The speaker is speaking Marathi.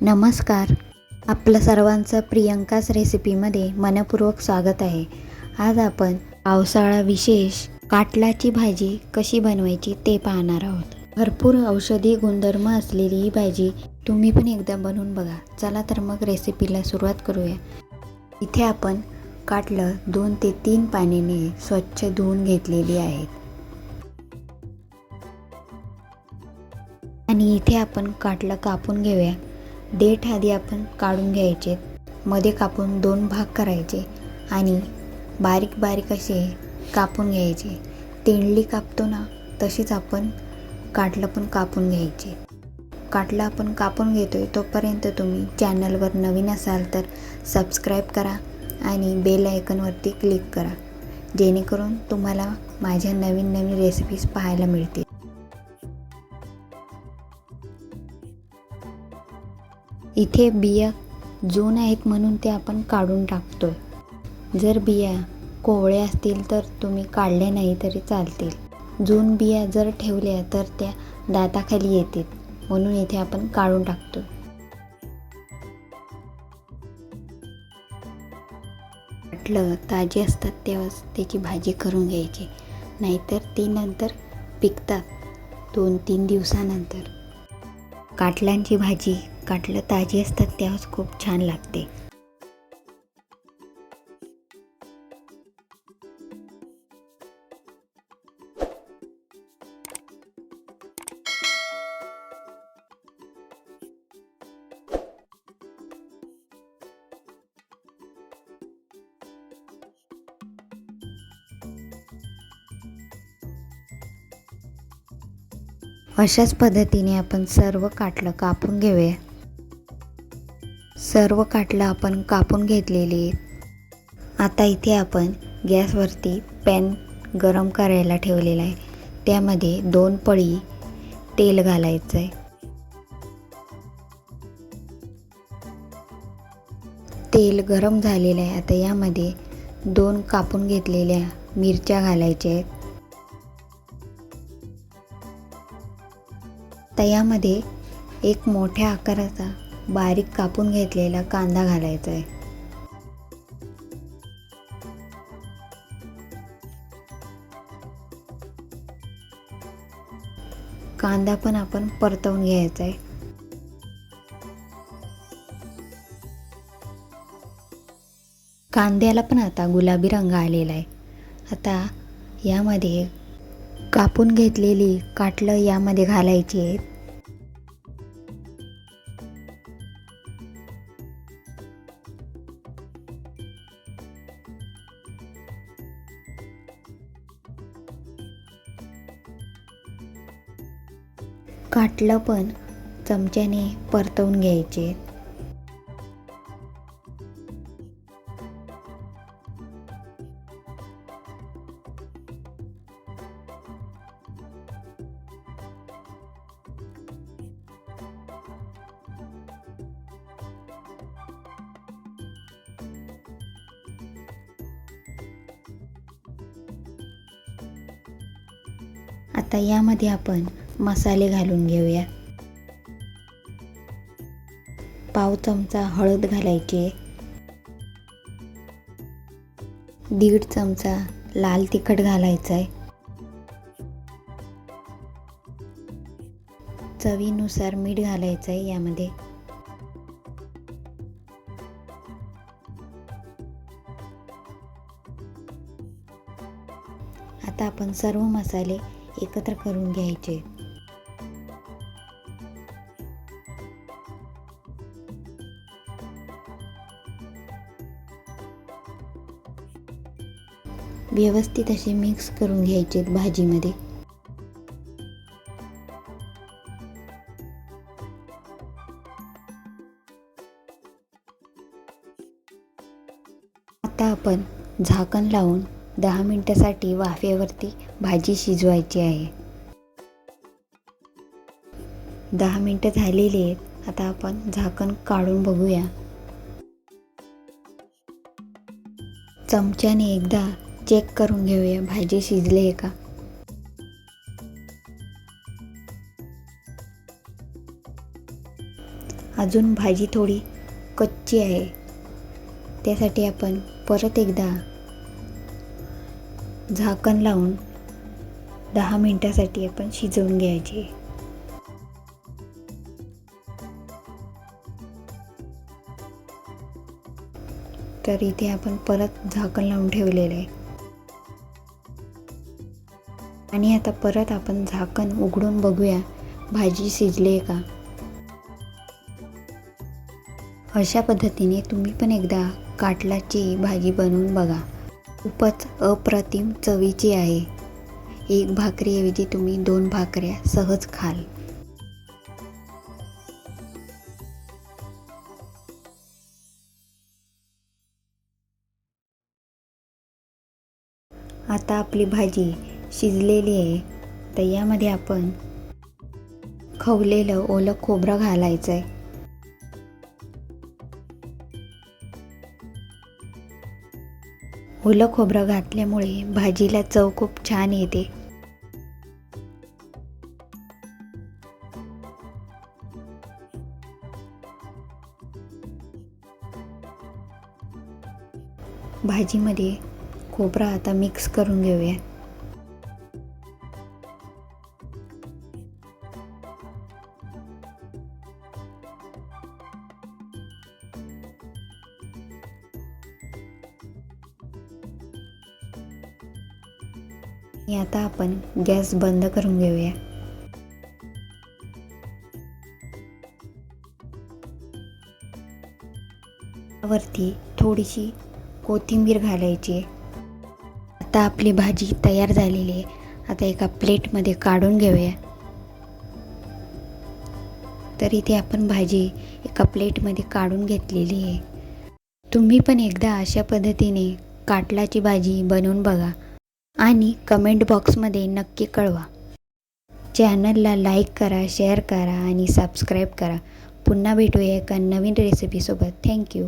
नमस्कार. आपलं सर्वांचं प्रियंकाच रेसिपीमध्ये मनपूर्वक स्वागत आहे. आज आपण पावसाळा विशेष काटलाची भाजी कशी बनवायची ते पाहणार आहोत. भरपूर औषधी गुणधर्म असलेली ही भाजी तुम्ही पण एकदा बनवून बघा. चला तर मग रेसिपीला सुरुवात करूया. इथे आपण काटलं दोन ते तीन पाण्याने स्वच्छ धुवून घेतलेली आहेत. इथे आपण काटला कापून घेऊया. देठ आधी आपण काढून घ्यायचे. मध्ये कापून दोन भाग करायचे आणि बारीक बारीक असे कापून घ्यायचे. तेंडली कापतो ना तशीच आपण काटलं पण कापून घ्यायचे. काटलं आपण कापून घेतो आहे तोपर्यंत तुम्ही चॅनलवर नवीन असाल तर सबस्क्राईब करा आणि बेल आयकनवरती क्लिक करा. जेणेकरून तुम्हाला माझ्या नवीन नवीन रेसिपीज पाहायला मिळतील. इथे बिया जून आहेत म्हणून ते आपण काढून टाकतोय. जर बिया कोवळ्या असतील तर तुम्ही काढल्या नाही तरी चालतील. जून बिया जर ठेवल्या तर त्या दाताखाली येतील. म्हणून इथे आपण काढून टाकतो वाटलं ताजे असतात तेव्हाच त्याची भाजी करून घ्यायची. नाहीतर ती नंतर पिकतात. दोन तीन दिवसानंतर. काटल्यांची भाजी काटलं ताजी असतात तेव्हाच खूप छान लागते. अशाच पद्धतीने आपण सर्व काटलं कापून घेऊया. सर्व काटलं आपण कापून घेतलेली आहेत. आता इथे आपण गॅसवरती पॅन गरम करायला ठेवलेला आहे. त्यामध्ये दोन पळी तेल घालायचं आहे. तेल गरम झालेलं आहे. आता यामध्ये दोन कापून घेतलेल्या मिरच्या घालायच्या आहेत. तर यामध्ये एक मोठ्या आकाराचा बारीक कापून घेतलेला कांदा घालायचा आहे कांदा पण आपण परतवून घ्यायचा आहे कांद्याला पण आता गुलाबी रंग आलेला आहे आता यामध्ये कापून घेतलेली काटलं यामध्ये घालायची आहेत. काटलं पण चमच्याने परतवून घ्यायचे. आता यामध्ये आपण मसाले घालून घेऊया. पाव चमचा हळद घालायची. दीड चमचा लाल तिखट घालायचं आहे चवीनुसार मीठ घालायचं आहे यामध्ये. आता आपण सर्व मसाले एकत्र करून घ्यायचे. व्यवस्थित असे मिक्स करून घ्यायचे भाजीमध्ये. आता आपण झाकण लावून दहा मिनटासाठी वाफेवरती भाजी शिजवायची आहे. दहा मिनटं झालेली आहेत. आता आपण झाकण काढून बघूया. चमच्याने एकदा चेक करून घेऊया. भाजी शिजले आहे का? अजून भाजी थोडी कच्ची आहे. त्यासाठी आपण परत एकदा झाकण लावून दहा मिनटासाठी आपण शिजवून घ्यायची. तर इथे आपण परत झाकण लावून ठेवलेलं आहे. आणि आता परत आपण झाकण उघडून बघूया. भाजी शिजली का? अशा पद्धतीने तुम्ही पण एकदा काटलाची भाजी बनवून बघा. खूपच अप्रतिम चवीची आहे. एक भाकरीऐवजी तुम्ही दोन भाकऱ्या सहज खाल. आता आपली भाजी. शिजलेली आहे तर यामध्ये आपण खवलेलं ओलं खोबरं घालायचं आहे ओलं खोबरं घातल्यामुळे भाजीला चव खूप छान येते. भाजीमध्ये खोबरं आता मिक्स करून घेऊया आणि आता आपण गॅस बंद करून घेऊया. वरती थोडीशी कोथिंबीर घालायची. आहे आता आपली भाजी तयार झालेली आहे. आता एका प्लेटमध्ये काढून घेऊया. तर इथे आपण भाजी एका प्लेटमध्ये काढून घेतलेली आहे. तुम्ही पण एकदा अशा पद्धतीने काटलाची भाजी बनवून बघा. आणि कमेंट बॉक्समध्ये नक्की कळवा. चॅनलला लाईक करा शेअर करा आणि सबस्क्राईब करा. पुन्हा भेटूया एका नवीन रेसिपीसोबत थँक्यू